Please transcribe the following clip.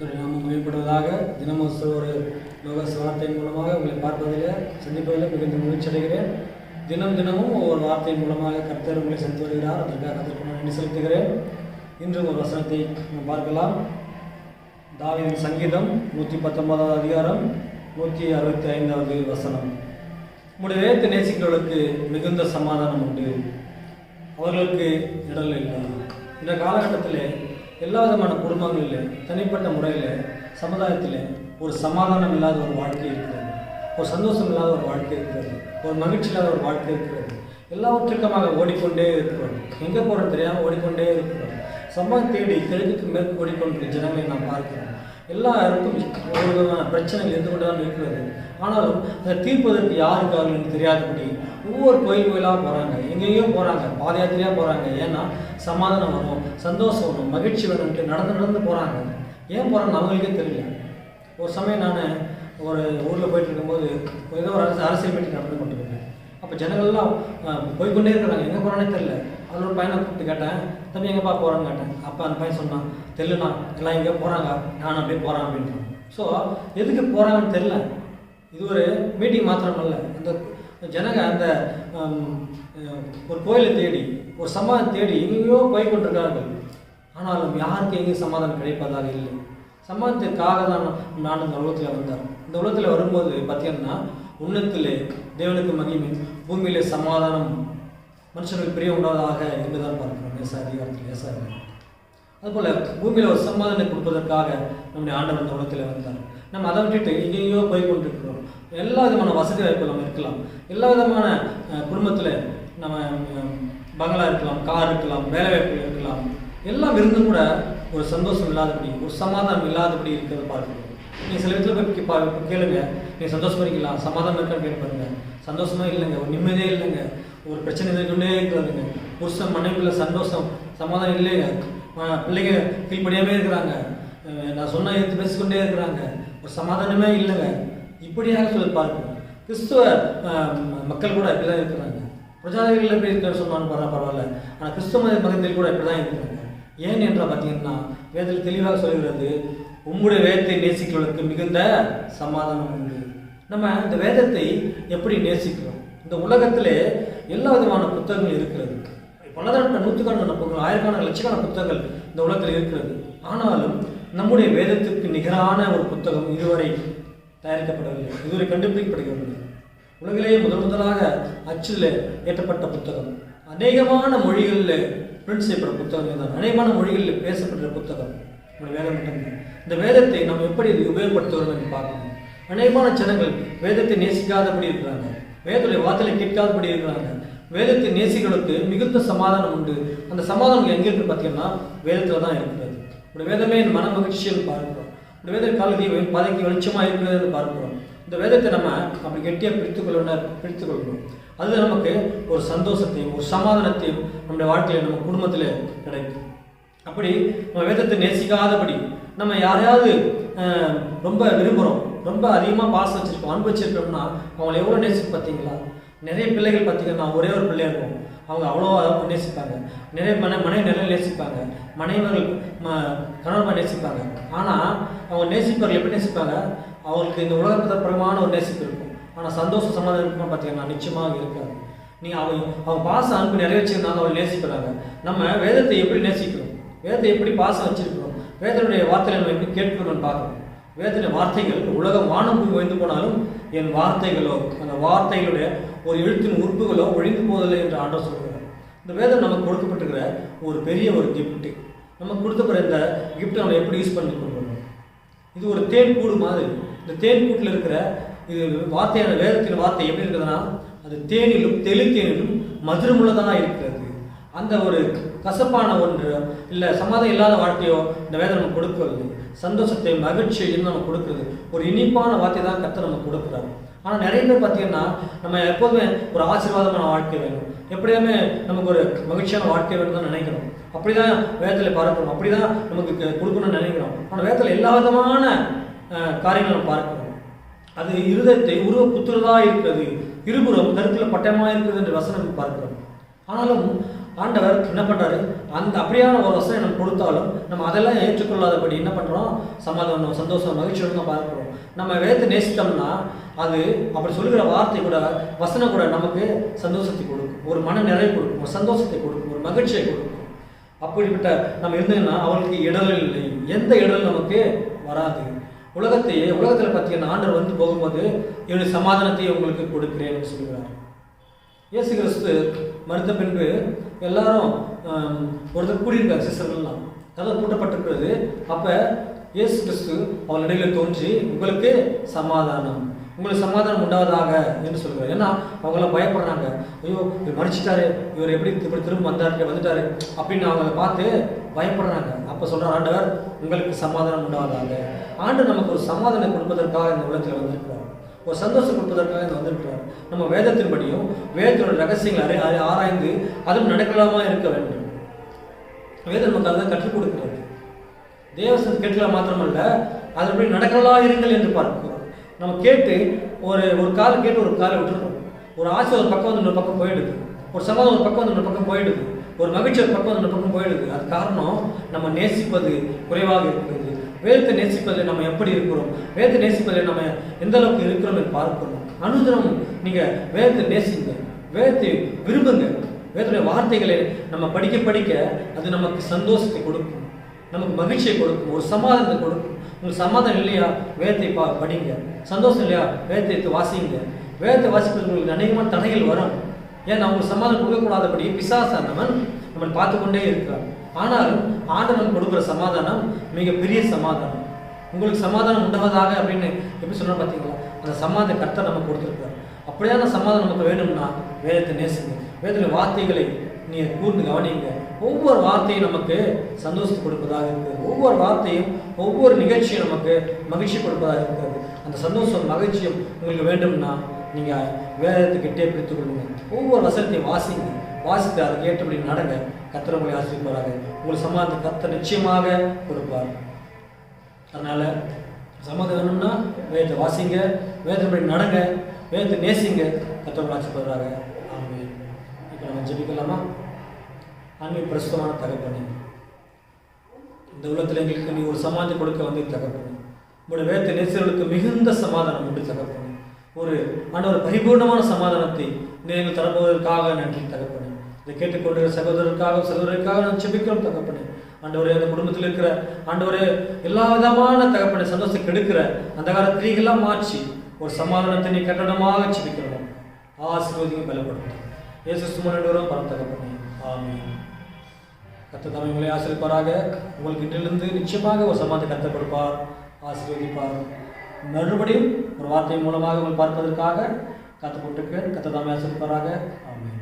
கர்த்தருடைய நாமம் மேம்படுவதாக தினமும் ஒரு லோக வார்த்தையின் மூலமாக உங்களை பார்ப்பதில் சந்திப்பதில் மிகுந்த மகிழ்ச்சி அடைகிறேன். தினம் தினமும் ஒவ்வொரு வார்த்தையின் மூலமாக கர்த்தர் உங்களை சென்று வருகிறார். அதற்காக அதற்கு நான் நன்றி செலுத்துகிறேன். இன்றும் ஒரு வசனத்தை நாம் பார்க்கலாம். தாவின் சங்கீதம் நூற்றி பத்தொன்பதாவது அதிகாரம் நூற்றி அறுபத்தி ஐந்தாவது வசனம். உங்களுடைய வேத்து நேசிக்கிறவர்களுக்கு மிகுந்த சமாதானம் உண்டு. அவர்களுக்கு இடல் இல்லை. இந்த காலகட்டத்தில் எல்லா விதமான குடும்பங்களில் தனிப்பட்ட முறையில் சமுதாயத்தில் ஒரு சமாதானம் இல்லாத ஒரு வாழ்க்கை இருக்கிறது. ஒரு சந்தோஷம் இல்லாத ஒரு வாழ்க்கை இருக்கிறது. ஒரு மகிழ்ச்சி இல்லாத ஒரு வாழ்க்கை இருக்கிறது. எல்லாவற்றுக்கமாக ஓடிக்கொண்டே இருக்கிறோம். எங்கே போகிறோம் தெரியாமல் ஓடிக்கொண்டே இருக்கிறோம். சம்பவம் தேடி கிழக்குக்கு மேற்கு ஓடிக்கொண்டிருக்கிற ஜனங்களை நாம் பார்க்கிறோம். எல்லாருக்கும் ஒரு விதமான பிரச்சனைகள் இருந்து கொண்டு தான் இருக்கிறது. ஆனாலும் அதை தீர்ப்பதற்கு யாருக்கு தெரியாதபடி ஒவ்வொரு கோயில் கோயிலாக போகிறாங்க எங்கெங்கேயோ போகிறாங்க பாத யாத்திரையாக போகிறாங்க ஏன்னா சமாதானம் வரும் சந்தோஷம் வரும் மகிழ்ச்சி வரும்ட்டு நடந்து நடந்து போகிறாங்க ஏன் போகிறாங்க அவங்களுக்கே தெரியல. ஒரு சமயம் நான் ஒரு ஊரில் போயிட்டு இருக்கும்போது ஏதோ ஒரு அரசு அரசியல் மீட்டிங் நடந்து கொண்டிருக்கேன் அப்போ ஜனங்கள்லாம் போய்கொண்டே போய்க்கொண்டே இருக்கிறாங்க. எங்கே போகிறானே தெரியல. அதில் ஒரு பையனை கூப்பிட்டு கேட்டேன். தம்பி எங்கேப்பா போகிறான்னு கேட்டேன். அப்போ அந்த பையன் சொன்னான் தெரியலண்ணா எல்லாம் எங்கே போகிறாங்க நான் அப்படியே போகிறேன் அப்படின்றான். ஸோ எதுக்கு போகிறாங்கன்னு தெரில இது ஒரு மீட்டிங் மாத்திரம் இல்லை அந்த ஜனங்க அந்த ஒரு கோயிலை தேடி ஒரு சமாதானம் தேடி எங்கேயோ போய் கொண்டிருக்கார்கள் ஆனாலும் யாருக்கு எங்கேயும் சமாதானம் கிடைப்பதாக இல்லை. சமாதானத்திற்காக தான் நான் இந்த உலகத்தில் வந்தார். இந்த உலகத்தில் வரும்போது பார்த்தீங்கன்னா உன்னத்திலே தேவனுக்கு மகிமை பூமியிலே சமாதானம் மனுஷனுக்கு பிரிய உண்டாவதாக இருந்துதான் பார்க்கிறோம். ஏசா அதிகாரத்தில் ஏசா அதுபோல் பூமியில் ஒரு சமாதானத்தை கொடுப்பதற்காக நம்முடைய ஆண்டவர் இந்த உலகத்தில் வந்தார். நம்ம அதை விட்டுட்டு எங்கேயோ போய் கொண்டிருக்கிறோம். எல்லா விதமான வசதி வாய்ப்பு நம்ம இருக்கலாம். எல்லா விதமான குடும்பத்தில் நம்ம பங்களா இருக்கலாம் கார் இருக்கலாம் வேலை வாய்ப்புகள் இருக்கலாம். எல்லாம் இருந்தும் கூட ஒரு சந்தோஷம் இல்லாதபடி ஒரு சமாதானம் இல்லாதபடி இருக்கிறத பார்க்கிறோம். நீங்கள் சில இடத்துல போய் பா- கேளுங்க. நீங்கள் சந்தோஷமாக இருக்கலாம். சமாதானம் இருக்கான்னு கேட்டு பாருங்க சந்தோஷமாக இல்லைங்க. ஒரு நிம்மதியே இல்லைங்க. ஒரு பிரச்சனை இருந்துகிட்டே இருக்கிறதுங்க புருஷன் மனைவிக்குள்ள சந்தோஷம் சமாதானம் இல்லைங்க. பிள்ளைங்க ஃபீல் பண்ணியாமே இருக்கிறாங்க. நான் சொன்ன எடுத்து பேசிக்கொண்டே இருக்கிறாங்க. ஒரு சமாதானமே இல்லைங்க. இப்படியாக சொல்லி பார்க்கணும் கிறிஸ்துவ மக்கள் கூட இப்படி தான் இருக்கிறாங்க பிரஜாதிகள் எப்படி இருக்க சொன்னாலும் பரவ பரவாயில்ல. ஆனால் கிறிஸ்துவ மத மதத்தில் கூட இப்படி தான் இருக்கிறாங்க. ஏன் என்றால் பார்த்தீங்கன்னா வேதத்தில் தெளிவாக சொல்கிறது உம்முடைய வேதத்தை நேசிக்கிறவர்களுக்கு மிகுந்த சமாதானம் உண்டு. நம்ம இந்த வேதத்தை எப்படி நேசிக்கிறோம்? இந்த உலகத்திலே எல்லா விதமான புத்தகங்கள் இருக்கிறது. பலதரப்பட்ட நூற்றுக்கணக்கான புத்தகங்கள் ஆயிரக்கணக்கான லட்சக்கணக்கான புத்தகங்கள் இந்த உலகத்தில் இருக்கிறது. ஆனாலும் நம்முடைய வேதத்திற்கு நிகரான ஒரு புத்தகம் இதுவரை தயாரிக்கப்படவில்லை. இதுவரை கண்டுபிடிக்கப்படவில்லை உலகிலேயே முதல் முதலாக அச்சில் ஏற்றப்பட்ட புத்தகம். அநேகமான மொழிகளில் பிரிண்ட் செய்யப்பட்ட புத்தகம் தான் அநேகமான மொழிகளில் பேசப்பட்ட புத்தகம். நம்முடைய வேதம் மட்டும்தான் இந்த வேதத்தை நம்ம எப்படி இது உபயோகப்படுத்துகிறோம் என்று பார்க்கணும். அநேகமான ஜனங்கள் வேதத்தை நேசிக்காதபடி இருக்கிறாங்க. வேதத்துடைய வார்த்தையை கேட்காதபடி இருக்கிறாங்க. வேதத்தை நேசிகளுக்கு மிகுந்த சமாதானம் உண்டு. அந்த சமாதானம் எங்கே இருக்கு பார்த்தீங்கன்னா வேதத்தில் தான் இருக்கிறது. இந்த வேதமே என் மன மகிழ்ச்சின்னு பார்க்கிறோம் இந்த வேத காலத்தை பாதைக்கு வெளிச்சமாக இருக்கிறதுன்னு பார்க்கிறோம். இந்த வேதத்தை நம்ம அப்படி கெட்டியாக பிரித்து கொள்ளணும் கொள்ளணும். அது நமக்கு ஒரு சந்தோஷத்தையும் ஒரு சமாதானத்தையும் நம்முடைய வாழ்க்கையில் நம்ம குடும்பத்தில் கிடைக்கும். அப்படி நம்ம வேதத்தை நேசிக்காதபடி நம்ம யாரையாவது ரொம்ப விரும்புகிறோம் ரொம்ப அதிகமாக பாசம் வச்சுருக்கோம் அன்பு வச்சுருக்கோம்னா அவங்களை எவ்வளோ நேசிச்சு பார்த்தீங்களா? நிறைய பிள்ளைகள் பார்த்தீங்கன்னா ஒரே ஒரு பிள்ளையாக இருக்கும். அவங்க அவ்வளோ நேசிப்பாங்க. நிறைய மனை மனைவி நிறைய நேசிப்பாங்க. மனைவர்கள் ம கணவன் நேசிப்பாங்க. ஆனால் அவங்க நேசிப்பவர்கள் எப்படி நேசிப்பாங்க? அவங்களுக்கு இந்த உலகப்பிரமான ஒரு நேசிப்பு இருக்கும். ஆனால் சந்தோஷ சமாதானம் இருக்குமா பார்த்தீங்கன்னா நிச்சயமாக இருக்காது. நீங்கள் அவங்க அவங்க பாச அன்பு நிறைய வச்சிருந்தாங்க அவங்க நேசிக்கிறாங்க. நம்ம வேதத்தை எப்படி நேசிக்கிறோம்? வேதத்தை எப்படி பாசம் வச்சிருக்கிறோம்? வேதனுடைய வார்த்தைகளை நம்ம எப்படி கேட்கிறோம்னு பார்க்கணும்? வேதனுடைய வார்த்தைகள் உலகம் வானம் போய் ஒழிந்து போனாலும் என் வார்த்தைகளோ அந்த வார்த்தைகளுடைய ஒரு எழுத்தின் உறுப்புகளோ ஒழிந்து போவதில்லை என்று ஆண்டவர் சொல்கிறார். இந்த வேதம் நமக்கு கொடுக்கப்பட்டிருக்கிற ஒரு பெரிய ஒரு கிஃப்ட்டு நமக்கு கொடுத்தப்படுற இந்த கிஃப்ட்டை நம்ம எப்படி யூஸ் பண்ணி கொடுக்கணும் இது ஒரு தேன் கூடு மாதிரி. இந்த தேன் கூட்டில் இருக்கிற இது வார்த்தையான வேதத்தின் வார்த்தை எப்படி இருக்குதுன்னா அது தேனிலும் தெளித்தேனிலும் மதுரமுள்ளதாக இருக்கிறது. அந்த ஒரு கசப்பான ஒன்று இல்லை சம்மதம் இல்லாத வாழ்க்கையோ இந்த வேதம் நமக்கு கொடுக்கறது. சந்தோஷத்தை மகிழ்ச்சியையும் நமக்கு கொடுக்குறது. ஒரு இனிப்பான வார்த்தை தான் கத்தை நமக்கு கொடுக்குறாரு. ஆனால் நிறைய பேர் பார்த்தீங்கன்னா நம்ம எப்போதுமே ஒரு ஆசீர்வாதமான வாழ்க்கை வேணும். எப்படியுமே நமக்கு ஒரு மகிழ்ச்சியான வாழ்க்கை வேணும் தான் நினைக்கிறோம். அப்படிதான் வேதத்தில் அப்படி தான் நமக்கு கொடுக்கணும்னு நினைக்கிறோம். ஆனால் வேதத்தில் எல்லா விதமான காரியங்களை நம்ம பார்க்கிறோம். அது இருதயத்தை உருவ புத்துறதா இருக்கிறது. இருபுறம் கருத்தில் பட்டமாக இருக்கிறது என்ற வசனம் பார்க்கிறோம். ஆனாலும் ஆண்டவர் என்ன பண்ணுறாரு அந்த அப்படியான ஒரு வசனம் நம்ம கொடுத்தாலும் நம்ம அதெல்லாம் ஏற்றுக்கொள்ளாதபடி என்ன பண்ணுறோம் சமாதானம் சந்தோஷம் மகிழ்ச்சியோடு தான் பார்க்குறோம். நம்ம வேதத்தை நேசித்தோம்னா அது அப்படி சொல்லுகிற வார்த்தை கூட வசனம் கூட நமக்கு சந்தோஷத்தை கொடுக்கும். ஒரு மன நிறைவு கொடுக்கும் ஒரு சந்தோஷத்தை கொடுக்கும் ஒரு மகிழ்ச்சியை கொடுக்கும். அப்படிப்பட்ட நம்ம இருந்தீங்கன்னா அவங்களுக்கு இடல் இல்லை. எந்த இடல் நமக்கு வராது. உலகத்தையே உலகத்தில் பார்த்தீங்கன்னா ஆண்டவர் வந்து போகும்போது என்னுடைய சமாதானத்தை உங்களுக்கு கொடுக்கிறேன்னு சொல்கிறார் இயேசு கிறிஸ்து மறுத்த பின்பு எல்லாரும் ஒருத்தர் கூடியிருக்காங்க சிஸ்டர்கள்லாம் கதை கூட்டப்பட்டிருக்கிறது அப்போ இயேசு கிறிஸ்து அவள் இடையில தோன்றி உங்களுக்கு சமாதானம். உங்களுக்கு சமாதானம் உண்டாவதாக என்று சொல்கிறார் ஏன்னா அவங்களாம் பயப்படுறாங்க. ஐயோ இவர் மன்னிச்சிட்டாரு. இவர் எப்படி இப்படி திரும்ப வந்தாரு? வந்துட்டாரு. அப்படின்னு அவங்கள பார்த்து பயப்படுறாங்க. அப்போ சொல்கிறார் ஆண்டவர் உங்களுக்கு சமாதானம் உண்டாவதாக. ஆண்டு நமக்கு ஒரு சமாதானம் கொடுப்பதற்காக இந்த உலகத்தில் வந்திருக்கிறார். ஒரு சந்தோஷம் கொடுப்பதற்காக இங்கே வந்திருக்கிறார். நம்ம வேதத்தின்படியும் வேதத்தோட ரகசியங்களை அறி ஆராய்ந்து அதுவும் நடக்கலாமா இருக்க வேண்டும். வேதம் நமக்கு அதை கற்றுக் கொடுக்கிறது. தேவசன் கேட்கலாம் மாத்திரமல்ல அதன்படி நடக்கலா இருங்கள் என்று பார்க்கிறோம். நம்ம கேட்டு ஒரு ஒரு கால் கேட்டு ஒரு காலை விட்டுறோம் ஒரு ஆசை ஒரு பக்கம் வந்து இன்னொரு பக்கம் போயிடுது. ஒரு சமாதம் ஒரு பக்கம் வந்து இன்னொரு பக்கம் போயிடுது. ஒரு மகிழ்ச்சி ஒரு பக்கம் வந்து இன்னொரு பக்கம் போயிடுது. அது காரணம் நம்ம நேசிப்பது குறைவாக இருக்கிறது வேதத்தை நேசிப்பதில் நம்ம எப்படி இருக்கிறோம்? வேதத்தை நேசிப்பதில் நம்ம எந்த அளவுக்கு இருக்கிறோம் என்று பார்க்கணும் அனுதினம் நீங்கள் வேதத்தை நேசிங்க. வேதத்தை விரும்புங்க. வேதத்துடைய வார்த்தைகளை நம்ம படிக்க படிக்க அது நமக்கு சந்தோஷத்தை கொடுக்கும். நமக்கு மகிழ்ச்சியை கொடுக்கும். ஒரு சமாதானத்தை கொடுக்கும். உங்களுக்கு சமாதானம் இல்லையா? வேதத்தை பா படிங்க. சந்தோஷம் இல்லையா? வேதத்தை எடுத்து வாசிங்க. வேதத்தை வாசிப்பது உங்களுக்கு அநேகமான தடைகள் வரும். ஏன்னா உங்களுக்கு சமாதானம் கொடுக்கக்கூடாதபடி பிசாசானவன் நம்ம பார்த்து கொண்டே இருக்கிறான் ஆனாலும் ஆண்டவன் கொடுக்குற சமாதானம் மிகப்பெரிய சமாதானம். உங்களுக்கு சமாதானம் உண்டாவதாக அப்படின்னு எப்படி சொன்னா பார்த்தீங்களா? அந்த சமாதான கர்த்தர் நம்ம கொடுத்துருக்காரு. அப்படியான சமாதானம் நமக்கு வேணும்னா வேதத்தை நேசுங்க. வேதத்தில் வார்த்தைகளை நீங்கள் கூர்ந்து கவனிங்க. ஒவ்வொரு வார்த்தையும் நமக்கு சந்தோஷத்தை கொடுப்பதாக இருக்குது. ஒவ்வொரு வார்த்தையும் ஒவ்வொரு நிகழ்ச்சியும் நமக்கு மகிழ்ச்சி கொடுப்பதாக இருக்கிறது அந்த சந்தோஷம் மகிழ்ச்சியும் உங்களுக்கு வேண்டும்னா நீங்கள் வேதத்துக்கிட்டே பிடித்துக் கொள்ளுங்க ஒவ்வொரு வசனத்தையும் வாசிங்க. வாசித்து அதுக்கு ஏற்றபடி நடங்க. கத்திர உங்களை ஆசிரியப்பாராக உங்களுக்கு சமாதத்தை கத்த நிச்சயமாக கொடுப்பார். அதனால சமாதம் வேணும்னா வேதத்தை வாசிங்க வேதப்படி நடங்க வேதத்தை நேசிங்க. கத்தவர்கள் ஆட்சிப்படுறாங்க ஆமே இப்போ நம்ம ஜெபிக்கலாமா? அன்பு பிரசுத்தமான தகப்பனே இந்த உலகத்தில் எங்களுக்கு நீ ஒரு சமாதி கொடுக்க வந்து தகப்பனே. உங்களுடைய வேதத்தை நேசிகளுக்கு மிகுந்த சமாதானம் உண்டு தகப்பனே. ஒரு ஆண்டவர் பரிபூர்ணமான சமாதானத்தை நீங்கள் தரப்போவதற்காக நன்றி தகப்பனே. இதை கேட்டுக்கொண்டிருக்கிற சகோதரருக்காக சகோதரருக்காக நான் செபிக்கிறோம் தகப்பனே. ஆண்டவரே அந்த குடும்பத்தில் இருக்கிற ஆண்டவரே எல்லா விதமான தகப்பனை சந்தோஷத்தை கெடுக்கிற அந்த கால மாற்றி ஒரு சமாதானத்தை நீ கட்டணமாக செபிக்கிறோம். ஆசீர்வதியும் பலப்படுத்தும். இயேசு சுமனோரும் பரம் தகப்பனே. ஆமென். கத்த தாமே உங்களை ஆசிரியப்பாராக உங்களுக்கு இன்றிலிருந்து நிச்சயமாக ஒரு சமாதி கத்த கொடுப்பார். ஆசீர்வதிப்பார். மறுபடியும் ஒரு வார்த்தை மூலமாக உங்கள் பார்ப்பதற்காக காத்து போட்டுக்கு கத்த தாமே ஆசிரியப்பாராக ஆமென்.